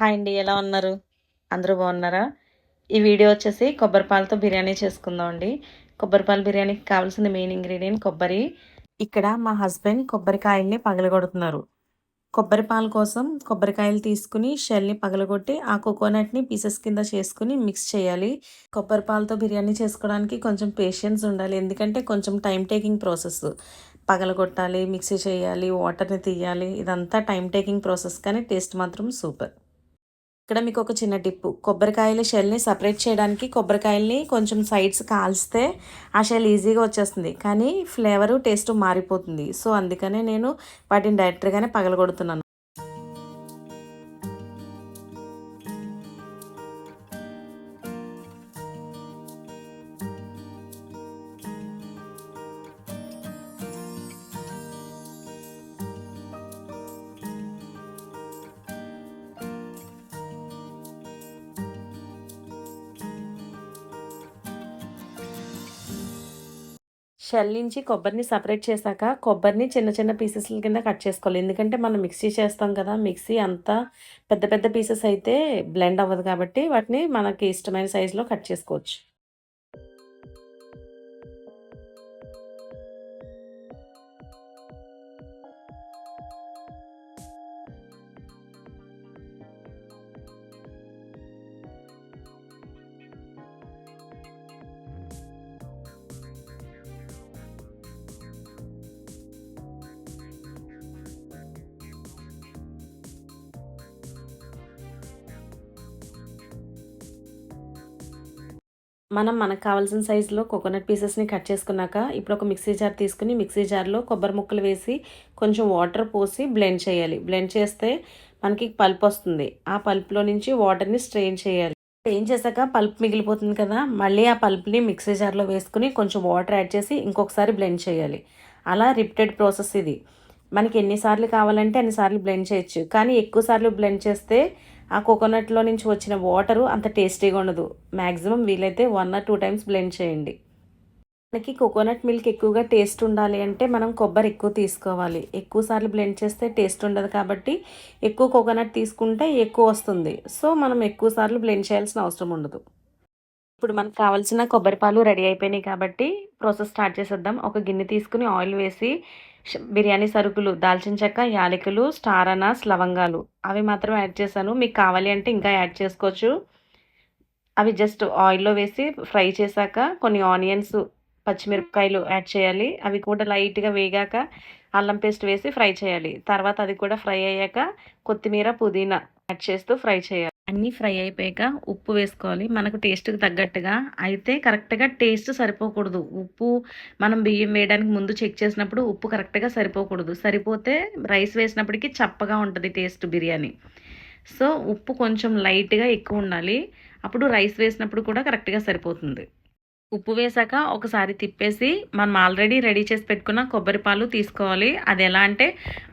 Hi అండి ఎలా ఉన్నారు? అందరూ బాగున్నారా? ఈ వీడియో వచ్చేసి కొబ్బరి పాలతో బిర్యానీ చేసుకుందాం అండి. కొబ్బరి బిర్యానీకి కావాల్సిన మెయిన్ ఇంగ్రీడియంట్ కొబ్బరి. ఇక్కడ మా హస్బెండ్ కొబ్బరికాయల్ని పగలగొడుతున్నారు. కొబ్బరిపాల కోసం కొబ్బరికాయలు తీసుకుని షెల్ని పగలగొట్టి ఆ కోకోనట్ని పీసెస్ కింద చేసుకుని మిక్స్ చేయాలి. కొబ్బరి పాలతో బిర్యానీ చేసుకోవడానికి కొంచెం పేషెన్స్ ఉండాలి. ఎందుకంటే కొంచెం టైం టేకింగ్ ప్రాసెస్ పగలగొట్టాలి మిక్సీ చేయాలి వాటర్ని తీయాలి. ఇదంతా టైం టేకింగ్ ప్రాసెస్ కానీ టేస్ట్ మాత్రం సూపర్ ఇక్కడ మీకు ఒక చిన్న టిప్పు. కొబ్బరికాయల షెల్ని సపరేట్ చేయడానికి కొబ్బరికాయల్ని కొంచెం సైడ్స్ కాల్స్తే ఆ షెల్ ఈజీగా వచ్చేస్తుంది. కానీ ఫ్లేవరు టేస్ట్ మారిపోతుంది. సో అందుకనే నేను వాటిని డైరెక్ట్గానే పగలగొడుతున్నాను. చల్లించి కొబ్బరిని సపరేట్ చేశాక కొబ్బరిని చిన్న చిన్న పీసెస్ల కింద కట్ చేసుకోవాలి. ఎందుకంటే మనం మిక్సీ చేస్తాం కదా మిక్సీ అంతా పెద్ద పెద్ద పీసెస్ అయితే బ్లెండ్ అవ్వదు కాబట్టి వాటిని మనకి ఇష్టమైన సైజులో కట్ చేసుకోవచ్చు. మనం మనకు కావాల్సిన సైజులో కోకోనట్ పీసెస్ని కట్ చేసుకున్నాక ఇప్పుడు ఒక మిక్సీ జార్ తీసుకుని మిక్సీ జార్లో కొబ్బరి ముక్కలు వేసి కొంచెం వాటర్ పోసి బ్లెండ్ చేయాలి. బ్లెండ్ చేస్తే మనకి పల్ప్ వస్తుంది. ఆ పల్ప్లో నుంచి వాటర్ని స్ట్రెయిన్ చేయాలి. స్ట్రెయిన్ చేశాక పల్ప్ మిగిలిపోతుంది కదా మళ్ళీ ఆ పల్ప్ని మిక్సీ జార్లో వేసుకుని కొంచెం వాటర్ యాడ్ చేసి ఇంకొకసారి బ్లెండ్ చేయాలి. అలా రిపీటెడ్ ప్రాసెస్ ఇది. మనకి ఎన్నిసార్లు కావాలంటే అన్నిసార్లు బ్లెండ్ చేయొచ్చు. కానీ ఎక్కువసార్లు బ్లెండ్ చేస్తే ఆ కోకోనట్లో నుంచి వచ్చిన వాటరు అంత టేస్టీగా ఉండదు. మ్యాక్సిమం వీలైతే one or two times blend చేయండి. మనకి కోకోనట్ మిల్క్ ఎక్కువగా టేస్ట్ ఉండాలి అంటే మనం కొబ్బరి ఎక్కువ తీసుకోవాలి. ఎక్కువ సార్లు బ్లెండ్ చేస్తే టేస్ట్ ఉండదు కాబట్టి ఎక్కువ కోకోనట్ తీసుకుంటే ఎక్కువ వస్తుంది. సో మనం ఎక్కువ సార్లు బ్లెండ్ చేయాల్సిన అవసరం ఉండదు. ఇప్పుడు మనకు కావాల్సిన కొబ్బరి పాలు రెడీ అయిపోయినాయి కాబట్టి ప్రాసెస్ స్టార్ట్ చేసేద్దాం. ఒక గిన్నె తీసుకుని ఆయిల్ వేసి బిర్యానీ సరుకులు దాల్చిన చెక్క యాలకులు స్టార్ అనాస్ లవంగాలు. అవి మాత్రం యాడ్ చేశాను. మీకు కావాలి అంటే ఇంకా యాడ్ చేసుకోవచ్చు. అవి జస్ట్ ఆయిల్లో వేసి ఫ్రై చేశాక కొన్ని ఆనియన్స్ పచ్చిమిరపకాయలు యాడ్ చేయాలి. అవి కూడా లైట్గా వేగాక అల్లం పేస్ట్ వేసి ఫ్రై చేయాలి. తర్వాత అది కూడా ఫ్రై అయ్యాక కొత్తిమీర పుదీనా యాడ్ చేస్తూ ఫ్రై చేయాలి. అన్నీ ఫ్రై అయిపోయాక ఉప్పు వేసుకోవాలి. మనకు టేస్ట్కి తగ్గట్టుగా. అయితే కరెక్ట్గా టేస్ట్ సరిపోకూడదు. ఉప్పు మనం బియ్యం వేయడానికి ముందు చెక్ చేసినప్పుడు ఉప్పు కరెక్ట్గా సరిపోకూడదు. సరిపోతే రైస్ వేసినప్పటికీ చప్పగా ఉంటుంది టేస్ట్ బిర్యానీ. సో ఉప్పు కొంచెం లైట్గా ఎక్కువ ఉండాలి. అప్పుడు రైస్ వేసినప్పుడు కూడా కరెక్ట్గా సరిపోతుంది. ఉప్పు వేసాక ఒకసారి తిప్పేసి మనం ఆల్రెడీ రెడీ చేసి పెట్టుకున్న కొబ్బరి పాలు తీసుకోవాలి. అది ఎలా అంటే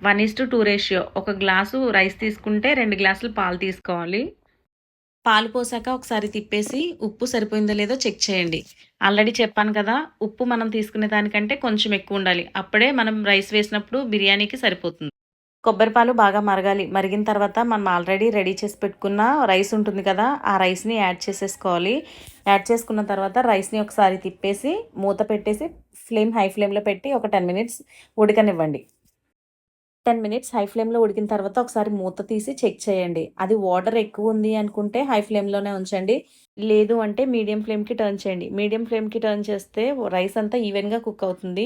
one is to two ratio. ఒక గ్లాసు రైస్ తీసుకుంటే రెండు గ్లాసులు పాలు తీసుకోవాలి. పాలు పోసాక ఒకసారి తిప్పేసి ఉప్పు సరిపోయిందో లేదో చెక్ చేయండి. ఆల్రెడీ చెప్పాను కదా ఉప్పు మనం తీసుకునే దానికంటే కొంచెం ఎక్కువ ఉండాలి. అప్పుడే మనం రైస్ వేసినప్పుడు బిర్యానీకి సరిపోతుంది. కొబ్బరి పాలు బాగా మరగాలి. మరిగిన తర్వాత మనం ఆల్రెడీ రెడీ చేసి పెట్టుకున్న రైస్ ఉంటుంది కదా ఆ రైస్ని యాడ్ చేసేసుకోవాలి. యాడ్ చేసుకున్న తర్వాత రైస్ని ఒకసారి తిప్పేసి మూత పెట్టేసి ఫ్లేమ్ హై ఫ్లేమ్లో పెట్టి ఒక టెన్ మినిట్స్ ఉడకనివ్వండి. టెన్ మినిట్స్ హై ఫ్లేమ్లో ఉడికిన తర్వాత ఒకసారి మూత తీసి చెక్ చేయండి. అది వాటర్ ఎక్కువ ఉంది అనుకుంటే హై ఫ్లేమ్లోనే ఉంచండి. లేదు అంటే మీడియం ఫ్లేమ్కి టర్న్ చేయండి. మీడియం ఫ్లేమ్కి టర్న్ చేస్తే రైస్ అంతా ఈవెన్గా కుక్ అవుతుంది.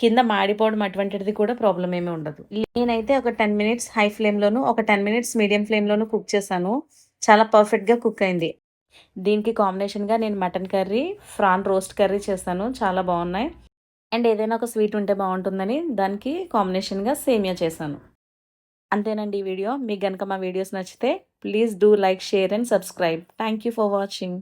కింద మాడిపోవడం అటువంటిది కూడా ప్రాబ్లం ఏమీ ఉండదు. నేనైతే ఒక టెన్ మినిట్స్ హై ఫ్లేమ్లోను ఒక టెన్ మినిట్స్ మీడియం ఫ్లేమ్లోను కుక్ చేశాను. చాలా పర్ఫెక్ట్గా కుక్ అయింది. దీనికి కాంబినేషన్గా నేను mutton curry prawn roast curry చేశాను. చాలా బాగున్నాయి. అండ్ ఏదైనా ఒక స్వీట్ ఉంటే బాగుంటుందని దానికి కాంబినేషన్గా సేమియా చేశాను. అంతేనండి ఈ వీడియో. మీకు కనుక మా వీడియోస్ నచ్చితే please do like share and subscribe. Thank you for watching.